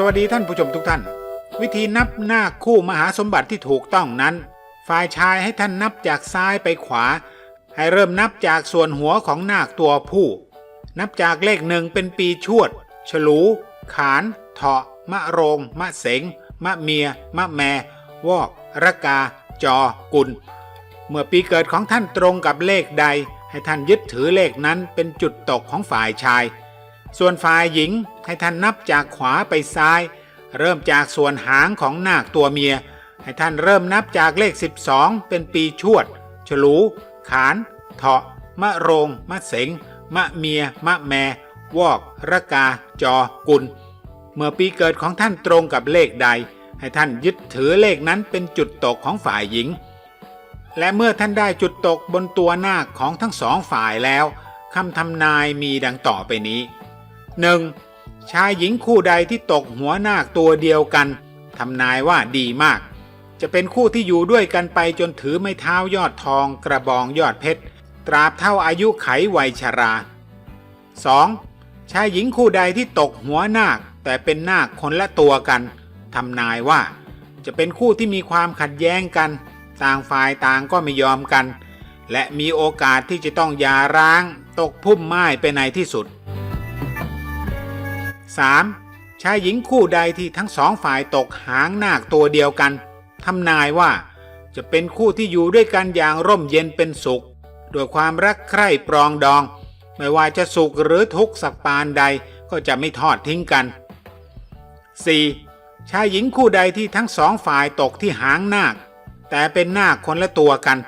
สวัสดีท่านผู้ชมทุกท่าน วิธีนับหน้าคู่มหาสมบัติที่ถูกต้องนั้น ฝ่ายชายให้ท่านนับจากซ้ายไปขวา ให้เริ่มนับจากส่วนหัวของนาคตัวผู้ นับจากเลขหนึ่งเป็นปีชวด ฉลู ขาน เถาะ มะโรง มะเสง มะเมีย มะแม วอกระกา จอ กุล เมื่อปีเกิดของท่านตรงกับเลขใด ให้ท่านยึดถือเลขนั้นเป็นจุดตกของฝ่ายชาย ส่วนฝ่ายหญิงให้ท่านนับจากขวาไปซ้าย เริ่มจากส่วนหางของนาคตัวเมีย ให้ท่านเริ่มนับจากเลข 12 เป็นปีชวด ฉลู ขาน เถาะ มะโรง มะเสง มะเมีย มะแม วอก ระกา จอ กุล เมื่อปีเกิดของท่านตรงกับเลขใด ให้ท่านยึดถือเลขนั้นเป็นจุดตกของฝ่ายหญิง และเมื่อท่านได้จุดตกบนตัวนาคของทั้งสองฝ่ายแล้วคำทำนายมีดังต่อไปนี้ 1. ชายหญิงคู่ใดที่ตกหัวนาคตัวเดียวกันทำนายว่าดีมาก จะเป็นคู่ที่อยู่ด้วยกันไปจนถือไม้เท้ายอดทองกระบองยอดเพชร ตราบเท่าอายุไขวัยชรา 2. ชายหญิงคู่ใดที่ตกหัวนาคแต่เป็นนาคคนละตัวกันทำนายว่า จะเป็นคู่ที่มีความขัดแย้งกัน ต่างฝ่ายต่างก็ไม่ยอมกัน และมีโอกาสที่จะต้องยาร้าง ตกพุ่มไม้ไปในที่สุด 3. ชายหญิงคู่ใดที่ทั้งสองฝ่ายตกหางนาคตัวเดียวกันทำนายว่าจะเป็นคู่ที่อยู่ด้วยกันอย่างร่มเย็นเป็นสุขด้วยความรักใคร่ปรองดอง ไม่ว่าจะสุขหรือทุกข์สักปานใดก็จะไม่ทอดทิ้งกัน 4. ชายหญิงคู่ใดที่ทั้งสองฝ่ายตกที่หางนาค แต่เป็นนาคคนละตัวกัน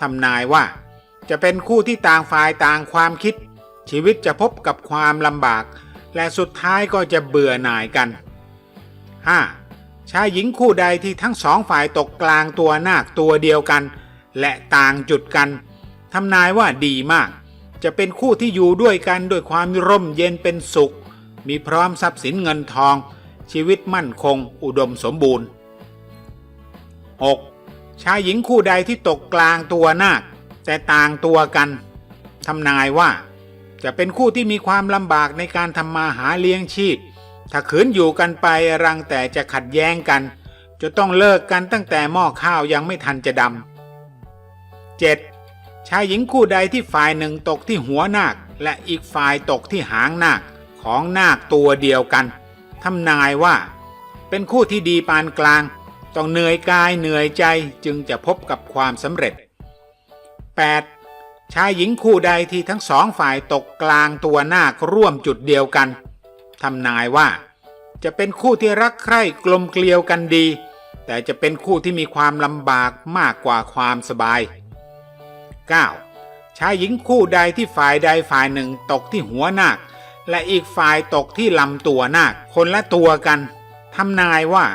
ทำนายว่า จะเป็นคู่ที่ต่างฝ่ายต่างความคิด ชีวิตจะพบกับความลำบาก และสุดท้ายก็จะเบื่อหน่ายกัน 5. ชายหญิงคู่ใดที่ทั้งสองฝ่ายตกกลางตัวนาคตัวเดียวกัน และต่างจุดกันทำนายว่าดีมาก จะเป็นคู่ที่อยู่ด้วยกันด้วยความร่มเย็นเป็นสุข มีพร้อมทรัพย์สินเงินทอง ชีวิตมั่นคง อุดมสมบูรณ์ 6. ชายหญิงคู่ใดที่ตกกลางตัวนาคแต่ต่างตัวกันทำนายว่า จะเป็นคู่ที่มีความลำบากในการทำมาหาเลี้ยงชีพ ถ้าขืนอยู่กันไปรังแต่จะขัดแย้งกัน จะต้องเลิกกันตั้งแต่หม้อข้าวยังไม่ทันจะดำ 7. ชายหญิงคู่ใดที่ฝ่ายหนึ่งตกที่หัวนาค และอีกฝ่ายตกที่หางนาคของนาคตัวเดียวกันทำนายว่า เป็นคู่ที่ดีปานกลาง ต้องเหนื่อยกายเหนื่อยใจจึงจะพบกับความสำเร็จ 8. ชายหญิงคู่ใดที่ทั้งสองฝ่ายตกกลางตัวนาคร่วมจุดเดียวกันทำนายว่า จะเป็นคู่ที่รักใคร่กลมเกลียวกันดี แต่จะเป็นคู่ที่มีความลำบากมากกว่าความสบาย 9. ชายหญิงคู่ใดที่ฝ่ายใดฝ่ายหนึ่งตกที่หัวนาค และอีกฝ่ายตกที่ลำตัวนาคคนละตัวกันทำนายว่า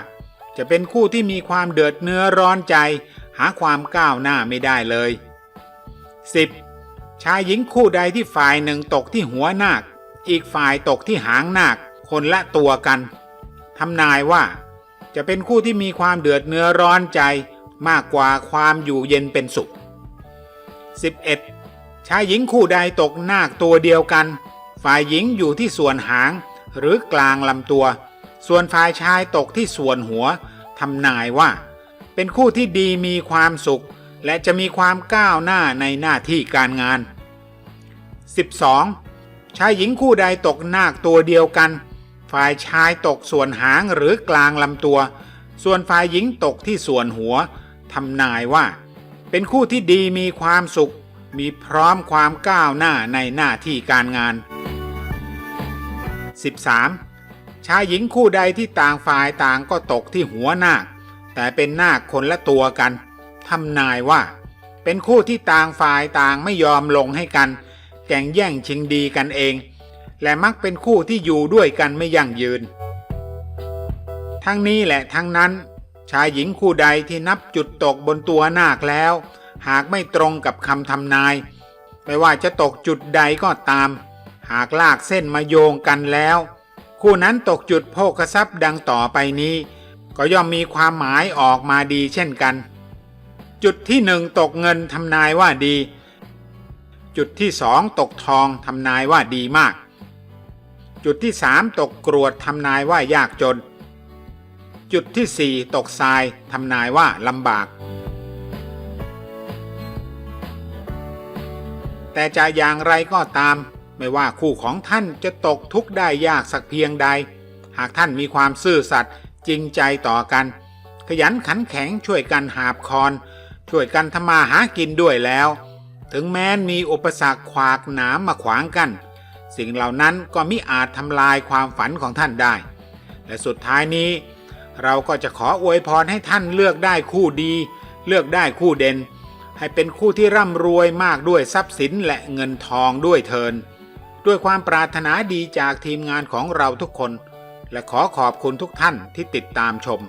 จะเป็นคู่ที่มีความเดือดเนื้อร้อนใจ หาความก้าวหน้าไม่ได้เลย 10. ชายหญิงคู่ใดที่ฝ่ายหนึ่งตกที่หัวนาค อีกฝ่ายตกที่หางนาค คนละตัวกัน ทำนายว่า จะเป็นคู่ที่มีความเดือดเนื้อร้อนใจมากกว่าความอยู่เย็นเป็นสุข 11. ชายหญิงคู่ใดตกนาคตัวเดียวกัน ฝ่ายหญิงอยู่ที่ส่วนหางหรือกลางลำตัว ส่วนฝ่ายชายตกที่ส่วนหัวทำนายว่า เป็นคู่ที่ดีมีความสุข และจะมีความก้าวหน้าในหน้าที่การงาน 12. ชายหญิงคู่ใดตกนาคตัวเดียวกัน ฝ่ายชายตกส่วนหางหรือกลางลำตัว ส่วนฝ่ายหญิงตกที่ส่วนหัวทำนายว่า เป็นคู่ที่ดีมีความสุข มีพร้อมความก้าวหน้าในหน้าที่การงาน 13. ชายหญิงคู่ใดที่ต่างฝ่ายต่างก็ตกที่หัวนาคแต่เป็นนาคคนละตัวกัน ทำนายว่า เป็นคู่ที่ต่างฝ่ายต่างไม่ยอมลงให้กัน แก่งแย่งชิงดีกันเอง และมักเป็นคู่ที่อยู่ด้วยกันไม่ยั่งยืน ทั้งนี้แหละทั้งนั้น ชายหญิงคู่ใดที่นับจุดตกบนตัวนาคแล้ว หากไม่ตรงกับคำทำนาย ไม่ว่าจะตกจุดใดก็ตาม หากลากเส้นมาโยงกันแล้ว คู่นั้นตกจุดโภคทรัพย์ดังต่อไปนี้ก็ย่อมมีความหมายออกมาดีเช่นกัน จุดที่หนึ่งตกเงินทำนายว่าดี จุดที่สองตกทองทำนายว่าดีมาก จุดที่สามตกกรวดทำนายว่ายากจน จุดที่4ตกทรายทำนายว่าลำบาก แต่จะอย่างไรก็ตาม ไม่ว่าคู่ของท่านจะตกทุกข์ได้ยากสักเพียงใด หากท่านมีความซื่อสัตย์จริงใจต่อกัน ขยันขันแข็งช่วยกันหาบคอน ช่วยกันทำมาหากินด้วยแล้ว ถึงแม้นมีอุปสรรคขวากหนามมาขวางกัน สิ่งเหล่านั้นก็มิอาจทำลายความฝันของท่านได้ และสุดท้ายนี้ เราก็จะขออวยพรให้ท่านเลือกได้คู่ดี เลือกได้คู่เด่น ให้เป็นคู่ที่ร่ำรวยมากด้วยทรัพย์สินและเงินทองด้วยเทินด้วยความปรารถนาดีจากทีมงานของเราทุกคน และขอขอบคุณทุกท่านที่ติดตามชม